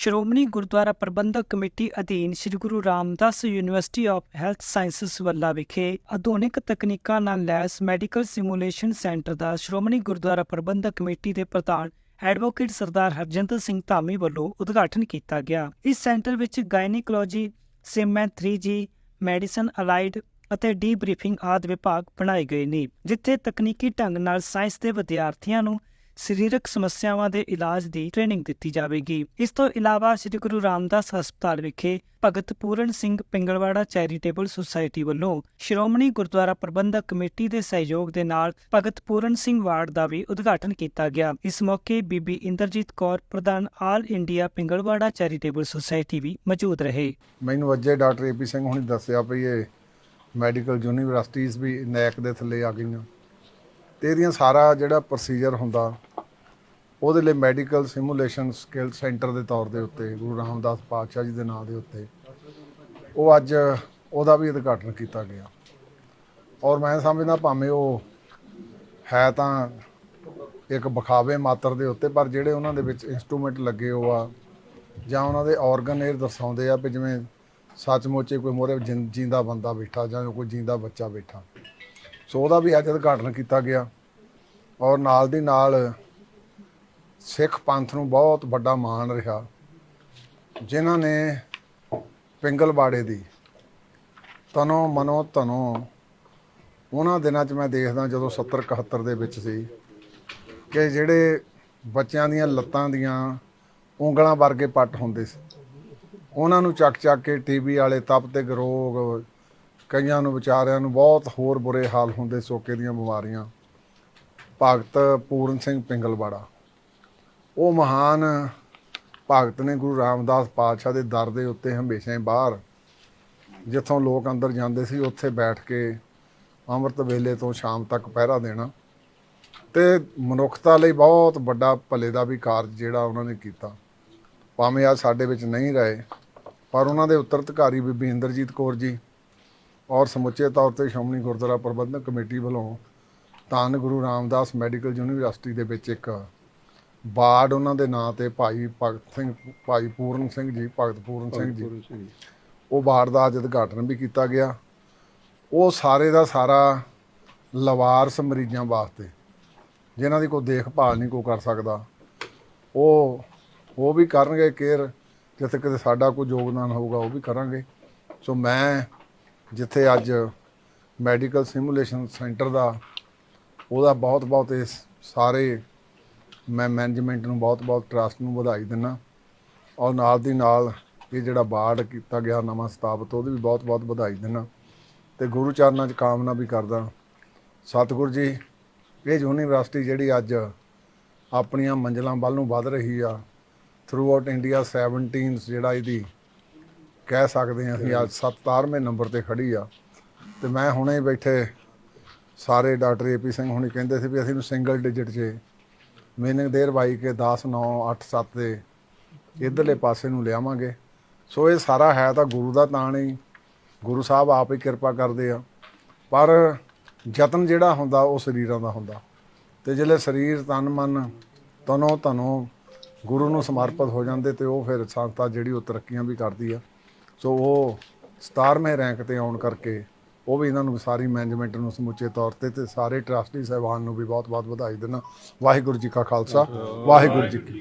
ਸ਼੍ਰੋਮਣੀ ਗੁਰਦੁਆਰਾ ਪ੍ਰਬੰਧਕ committee ਅਧੀਨ Sri Guru Ramdas University of Health Sciences Vallah ਵਿਖੇ ਆਧੁਨਿਕ ਤਕਨੀਕਾਂ ਨਾਲ ਲੈਸ ਮੈਡੀਕਲ ਸਿਮੂਲੇਸ਼ਨ ਸੈਂਟਰ ਦਾ ਸ਼੍ਰੋਮਣੀ ਗੁਰਦੁਆਰਾ ਪ੍ਰਬੰਧਕ ਕਮੇਟੀ ਦੇ ਪ੍ਰਧਾਨ ਐਡਵੋਕੇਟ ਸਰਦਾਰ ਹਰਜਿੰਦਰ ਸਿੰਘ ਧਾਮੀ ਵੱਲੋਂ ਉਦਘਾਟਨ ਕੀਤਾ ਗਿਆ। ਇਸ ਸੈਂਟਰ ਵਿੱਚ ਗਾਇਨੀਕੋਲੋਜੀ ਸਿਮੈਂ 3G ਮੈਡੀਸਨ ਅਲਾਈਡ ਅਤੇ ਡੀਬਰੀਫਿੰਗ ਆਦਿ ਵਿਭਾਗ ਬਣਾਏ ਗਏ ਨੇ, ਜਿੱਥੇ ਤਕਨੀਕੀ ਢੰਗ ਨਾਲ ਸਾਇੰਸ ਦੇ ਵਿਦਿਆਰਥੀਆਂ ਨੂੰ ਸਰੀਰਕ ਸਮੱਸਿਆਵਾਂ ਦੇ ਇਲਾਜ ਦੀ ਟ੍ਰੇਨਿੰਗ ਦਿੱਤੀ ਜਾਵੇਗੀ। ਇਸ ਤੋਂ ਇਲਾਵਾ ਸ੍ਰੀ ਗੁਰੂ ਰਾਮਦਾਸ ਹਸਪਤਾਲ ਵਿਖੇ ਭਗਤ ਪੂਰਨ ਸਿੰਘ ਪਿੰਗਲਵਾੜਾ ਚੈਰੀਟੇਬਲ ਸੁਸਾਇਟੀ ਵੱਲੋਂ ਸ਼੍ਰੋਮਣੀ ਗੁਰਦੁਆਰਾ ਪ੍ਰਬੰਧਕ ਕਮੇਟੀ ਦੇ ਸਹਿਯੋਗ ਦੇ ਨਾਲ ਭਗਤ ਪੂਰਨ ਸਿੰਘ ਵਾਰਡ ਦਾ ਵੀ ਉਦਘਾਟਨ ਕੀਤਾ ਗਿਆ। ਇਸ ਮੌਕੇ ਬੀਬੀ ਇੰਦਰਜੀਤ ਕੌਰ, ਪ੍ਰਧਾਨ All India Pingalwara Charitable Society ਵੀ ਮੌਜੂਦ ਰਹੇ। ਮੈਨੂੰ ਅੱਜੇ ਡਾਕਟਰ ਏਪੀ ਸਿੰਘ ਹੁਣੀ ਦੱਸਿਆ ਪਈ ਇਹ ਮੈਡੀਕਲ ਯੂਨੀਵਰਸਿਟੀਆਂ ਵੀ ਨੈਕ ਦੇ ਥੱਲੇ ਆ ਗਈਆਂ। ਤੇ ਇਹਦੀਆਂ ਸਾਰਾ ਜਿਹੜਾ ਪ੍ਰੋਸੀਜਰ ਹੁੰਦਾ ਉਹਦੇ ਲਈ ਮੈਡੀਕਲ ਸਿਮੂਲੇਸ਼ਨ ਸਕਿੱਲ ਸੈਂਟਰ ਦੇ ਤੌਰ ਦੇ ਉੱਤੇ, ਗੁਰੂ ਰਾਮਦਾਸ ਪਾਤਸ਼ਾਹ ਜੀ ਦੇ ਨਾਂ ਦੇ ਉੱਤੇ, ਉਹ ਅੱਜ ਉਹਦਾ ਵੀ ਉਦਘਾਟਨ ਕੀਤਾ ਗਿਆ। ਔਰ ਮੈਂ ਸਮਝਦਾ ਭਾਵੇਂ ਉਹ ਹੈ ਤਾਂ ਇੱਕ ਵਿਖਾਵੇ ਮਾਤਰ ਦੇ ਉੱਤੇ, ਪਰ ਜਿਹੜੇ ਉਹਨਾਂ ਦੇ ਵਿੱਚ ਇਨਸਟਰੂਮੈਂਟ ਲੱਗੇ ਹੋ ਆ, ਜਾਂ ਉਹਨਾਂ ਦੇ ਆਰਗਨ ਇਹ ਦਰਸਾਉਂਦੇ ਆ ਵੀ ਜਿਵੇਂ ਸੱਚਮੁੱਚ ਹੀ ਕੋਈ ਮੋਰੇ ਜਿੰਦਾ ਬੰਦਾ ਬੈਠਾ ਜਾਂ ਕੋਈ ਜਿੰਦਾ ਬੱਚਾ ਬੈਠਾ। ਸੋ ਉਹਦਾ ਵੀ ਅੱਜ ਉਦਘਾਟਨ ਕੀਤਾ ਗਿਆ। ਔਰ ਨਾਲ ਦੀ ਨਾਲ ਸਿੱਖ ਪੰਥ ਨੂੰ ਬਹੁਤ ਵੱਡਾ ਮਾਣ ਰਿਹਾ, ਜਿਨ੍ਹਾਂ ਨੇ ਪਿੰਗਲਵਾੜੇ ਦੀ ਤਨੋ ਮਨੋ ਤਨੋ ਉਹਨਾਂ ਦਿਨਾਂ 'ਚ ਮੈਂ ਦੇਖਦਾ ਜਦੋਂ 70 71 ਦੇ ਵਿੱਚ ਸੀ ਕਿ ਜਿਹੜੇ ਬੱਚਿਆਂ ਦੀਆਂ ਲੱਤਾਂ ਦੀਆਂ ਉਂਗਲਾਂ ਵਰਗੇ ਪੱਟ ਹੁੰਦੇ ਸੀ, ਉਹਨਾਂ ਨੂੰ ਚੱਕ ਚੱਕ ਕੇ ਟੀਬੀ ਵਾਲੇ ਤਪਤੇ ਰੋਗ ਕਈਆਂ ਨੂੰ ਵਿਚਾਰਿਆਂ ਨੂੰ ਬਹੁਤ ਹੋਰ ਬੁਰੇ ਹਾਲ ਹੁੰਦੇ, ਸੋਕੇ ਦੀਆਂ ਬਿਮਾਰੀਆਂ। ਭਗਤ ਪੂਰਨ ਸਿੰਘ ਪਿੰਗਲਵਾੜਾ। ਉਹ ਮਹਾਨ ਭਗਤ ਨੇ ਗੁਰੂ ਰਾਮਦਾਸ ਪਾਤਸ਼ਾਹ ਦੇ ਦਰ ਦੇ ਉੱਤੇ ਹਮੇਸ਼ਾ ਹੀ ਬਾਹਰ, ਜਿੱਥੋਂ ਲੋਕ ਅੰਦਰ ਜਾਂਦੇ ਸੀ, ਉੱਥੇ ਬੈਠ ਕੇ ਅੰਮ੍ਰਿਤ ਵੇਲੇ ਤੋਂ ਸ਼ਾਮ ਤੱਕ ਪਹਿਰਾ ਦੇਣਾ। ਤੇ ਮਨੁੱਖਤਾ ਲਈ ਬਹੁਤ ਵੱਡਾ ਭਲੇ ਦਾ ਵੀ ਕਾਰਜ ਜਿਹੜਾ ਉਹਨਾਂ ਨੇ ਕੀਤਾ। ਭਾਵੇਂ ਆ ਸਾਡੇ ਵਿੱਚ ਨਹੀਂ ਰਹੇ, ਪਰ ਉਹਨਾਂ ਦੇ ਉੱਤਰਾਧਿਕਾਰੀ ਬੀਬੀ ਇੰਦਰਜੀਤ ਕੌਰ ਜੀ ਔਰ ਸਮੁੱਚੇ ਤੌਰ ਤੇ ਸ਼੍ਰੋਮਣੀ ਗੁਰਦੁਆਰਾ ਪ੍ਰਬੰਧਕ ਕਮੇਟੀ ਵੱਲੋਂ ਧੰਨ ਗੁਰੂ ਰਾਮਦਾਸ ਮੈਡੀਕਲ ਯੂਨੀਵਰਸਿਟੀ ਦੇ ਵਿੱਚ ਇੱਕ ਬਾਰਡ ਉਹਨਾਂ ਦੇ ਨਾਂ ਤੇ ਭਾਈ ਭਗਤ ਸਿੰਘ ਭਾਈ ਪੂਰਨ ਸਿੰਘ ਜੀ ਭਗਤ ਪੂਰਨ ਸਿੰਘ ਜੀ। ਉਹ ਬਾਰਡ ਦਾ ਅੱਜ ਉਦਘਾਟਨ ਵੀ ਕੀਤਾ ਗਿਆ। ਉਹ ਸਾਰੇ ਦਾ ਸਾਰਾ ਲਵਾਰਸ ਮਰੀਜ਼ਾਂ ਵਾਸਤੇ ਜਿਨ੍ਹਾਂ ਦੀ ਕੋਈ ਦੇਖਭਾਲ ਨਹੀਂ ਕੋਈ ਕਰ ਸਕਦਾ ਉਹ ਉਹ ਵੀ ਕਰਨਗੇ ਕੇਅਰ ਜਿੱਥੇ ਕਿਤੇ ਸਾਡਾ ਕੋਈ ਯੋਗਦਾਨ ਹੋਊਗਾ ਉਹ ਵੀ ਕਰਾਂਗੇ। ਸੋ ਮੈਂ ਜਿੱਥੇ ਅੱਜ ਮੈਡੀਕਲ ਸਿਮੂਲੇਸ਼ਨ ਸੈਂਟਰ ਦਾ ਉਹਦਾ ਬਹੁਤ ਬਹੁਤ ਇਸ ਸਾਰੇ ਮੈਂ ਮੈਨੇਜਮੈਂਟ ਨੂੰ ਬਹੁਤ ਬਹੁਤ ਟਰਸਟ ਨੂੰ ਵਧਾਈ ਦਿੰਦਾ ਔਰ ਨਾਲ ਦੀ ਨਾਲ ਇਹ ਜਿਹੜਾ ਬਾਰਡ ਕੀਤਾ ਗਿਆ ਨਵਾਂ ਸਥਾਪਿਤ, ਉਹਦੀ ਵੀ ਬਹੁਤ ਬਹੁਤ ਵਧਾਈ ਦਿੰਦਾ ਤੇ ਗੁਰੂ ਚਰਨਾਂ 'ਚ ਕਾਮਨਾ ਵੀ ਕਰਦਾ। ਸਤਿਗੁਰੂ ਜੀ, ਇਹ ਯੂਨੀਵਰਸਿਟੀ ਜਿਹੜੀ ਅੱਜ ਆਪਣੀਆਂ ਮੰਜ਼ਲਾਂ ਵੱਲ ਨੂੰ ਵਧ ਰਹੀ ਆ। ਥਰੂ ਆਊਟ ਇੰਡੀਆ 17 ਜਿਹੜਾ ਇਹਦੀ ਕਹਿ ਸਕਦੇ ਹਾਂ ਅਸੀਂ, ਅੱਜ 17ਵੇਂ ਨੰਬਰ ਤੇ ਖੜੀ ਆ। ਤੇ ਮੈਂ ਹੁਣੇ ਬੈਠੇ ਸਾਰੇ ਡਾਕਟਰ ਏਪੀ ਸਿੰਘ ਹੁਣੀ ਕਹਿੰਦੇ ਸੀ ਵੀ ਅਸੀਂ ਨੂੰ ਸਿੰਗਲ ਡਿਜਿਟ 'ਚ ਮੀਨਿੰਗ ਦੇਰ ਬਾਈ ਕੇ 10 9 8 7 ਦੇ ਇਧਰਲੇ ਪਾਸੇ ਨੂੰ ਲਿਆਵਾਂਗੇ। ਸੋ ਇਹ ਸਾਰਾ ਹੈ ਤਾਂ ਗੁਰੂ ਦਾ ਤਾਣ ਹੀ ਗੁਰੂ ਸਾਹਿਬ ਆਪ ਹੀ ਕਿਰਪਾ ਕਰਦੇ ਆ। ਪਰ ਯਤਨ ਜਿਹੜਾ ਹੁੰਦਾ ਉਹ ਸਰੀਰਾਂ ਦਾ ਹੁੰਦਾ। ਤੇ ਜਿਹੜੇ ਸਰੀਰ, ਤਨ, ਮਨ ਤਨੋ ਤਨੋ ਗੁਰੂ ਨੂੰ ਸਮਰਪਿਤ ਹੋ ਜਾਂਦੇ ਤੇ ਉਹ ਫਿਰ ਸੰਸਥਾ ਜਿਹੜੀ ਉਹ ਤਰੱਕੀਆਂ ਵੀ ਕਰਦੀ ਆ। ਸੋ ਉਹ 17ਵੇਂ ਰੈਂਕ ਤੇ ਆਉਣ ਕਰਕੇ ਉਹ ਵੀ ਇਹਨਾਂ ਨੂੰ ਸਾਰੀ ਮੈਨੇਜਮੈਂਟ ਨੂੰ ਸਮੁੱਚੇ ਤੌਰ ਤੇ ਤੇ ਸਾਰੇ ਟਰਸਟੀ ਸਹਿਬਾਨ ਨੂੰ ਵੀ ਬਹੁਤ-ਬਹੁਤ ਵਧਾਈ ਦਿੰਦਾ। ਵਾਹਿਗੁਰੂ ਜੀ ਕਾ ਖਾਲਸਾ ਵਾਹਿਗੁਰੂ ਜੀ ਕੀ